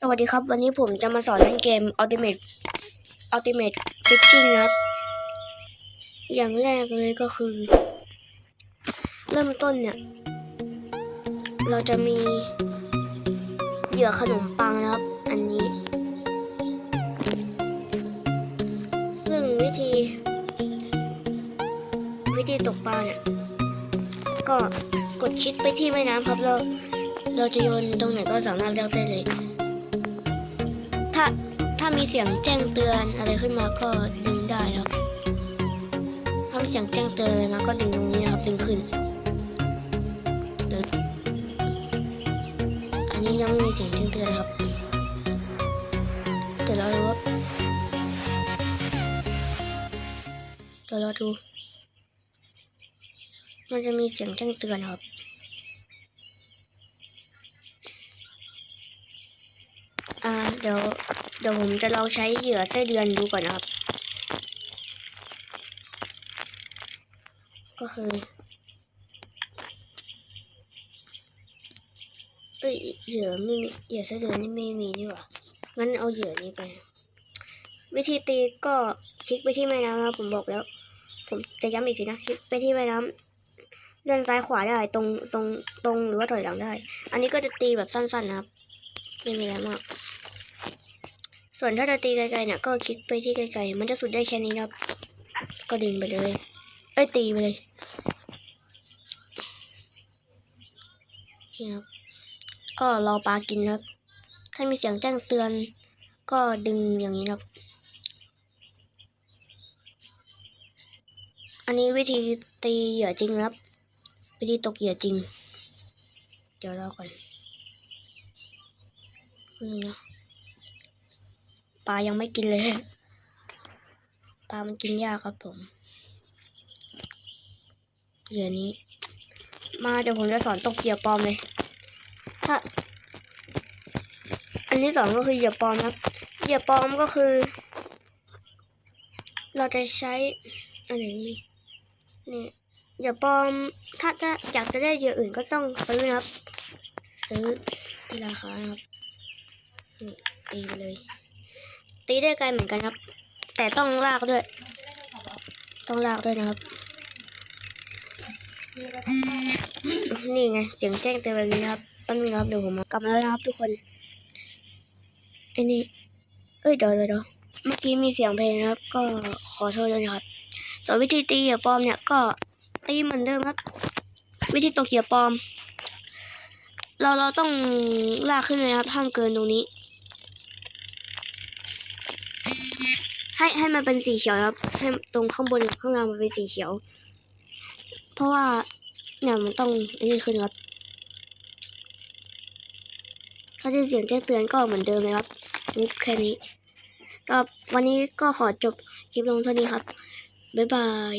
สวัสดีครับ วันนี้ผมจะมาสอนเล่นเกม Ultimate Ultimate Fishing นะครับ อย่างแรกเลยก็คือ เริ่มต้นเนี่ย เราจะมีเหยื่อขนมปังนะครับ อันนี้ ซึ่งวิธี วิธีตกปลาเนี่ย ก็กดคลิกไปที่แม่น้ำครับ เราเราจะโยนตรงไหนก็สามารถเลือกได้เลย ถ้าถ้ามีเสียงแจ้งเตือนอะไรขึ้นมาก็ดึงได้ครับ ถ้ามีเสียงแจ้งเตือนอะไรมาก็ดึงตรงนี้นะครับดึงขึ้นอันนี้ยังไม่มีเสียงแจ้งเตือนครับเดี๋ยวเราดูครับเดี๋ยวเราดู มันจะมีเสียงแจ้งเตือนครับอ่าเดี๋ยว เดี๋ยวผมจะลองใช้เหยื่อไส้เดือนดูก่อนนะครับ ก็คือเอ้ยเหยื่อไม่มีเหยื่อไส้เดือนนี่ไม่มีนี่หว่างั้นเอาเหยื่อนี้ไป วิธีตีก็คลิกไปที่แม่น้ำนะครับผมบอกแล้ว ผมจะย้ำอีกทีนะคลิกไปที่แม่น้ำเลื่อนซ้ายขวาได้ตรงตรงตรงหรือว่าถอยหลังได้ อันนี้ก็จะตีแบบสั้นๆนะครับไม่มีอะไรมาก ส่วนถ้าจะตีไกลๆเนี่ยก็คลิกไปที่ไกลๆ มันจะสุดได้แค่นี้นะครับ ก็ดึงไปเลย เอ้ยตีไปเลยนี่ครับก็รอปลากินครับ ถ้ามีเสียงแจ้งเตือน ก็ดึงอย่างนี้นะครับ อันนี้วิธีตีเหยื่อจริงนะครับ วิธีตกเหยื่อจริง เดี๋ยวรอก่อนนี่นะ ปลายังไม่กินเลย ปลามันกินยากครับผมเหยื่อนี้ มาเดี๋ยวผมจะสอนตกเหยื่อปลอมเลย ถ้า อันที่สองก็คือเหยื่อปลอมนะครับเหยื่อปลอมก็คือ เราจะใช้อะไรนี่นี่เหยื่อปลอม ถ้าจะอยากจะได้เหยื่ออื่นก็ต้องซื้อนะครับ ซื้อที่ราคานะครับนี่ตีเลย ตีได้ไกลเหมือนกันครับ แต่ต้องลากด้วย ต้องลากด้วยนะครับ นี่ไงเสียงแจ้งเตือนแบบนี้นะครับแป๊บนึงนะครับเดี๋ยวผมมากลับมาแล้วนะครับทุกคนไอ้นี่เอ้ยเดี๋ยวเดี๋ยวเดี๋ยวเมื่อกี้มีเสียงเพลงนะครับ ก็ขอโทษด้วยนะครับส่วนวิธีตีเหยื่อปลอมเนี่ยก็ตีเหมือนเดิมครับวิธีตกเหยื่อปลอม เราเราต้องลากขึ้นเลยนะครับห้ามเกินตรงนี้ ให้ให้มันเป็นสีเขียวนะครับ ให้ตรงข้างบนข้างล่างมันเป็นสีเขียว เพราะว่าเนี่ยมันต้องอันนี้ขึ้นครับถ้าได้เสียงแจ้งเตือนก็เหมือนเดิมเลยครับปุ๊บแค่นี้ก็วันนี้ก็ขอจบคลิปลงเท่านี้ครับบ๊ายบาย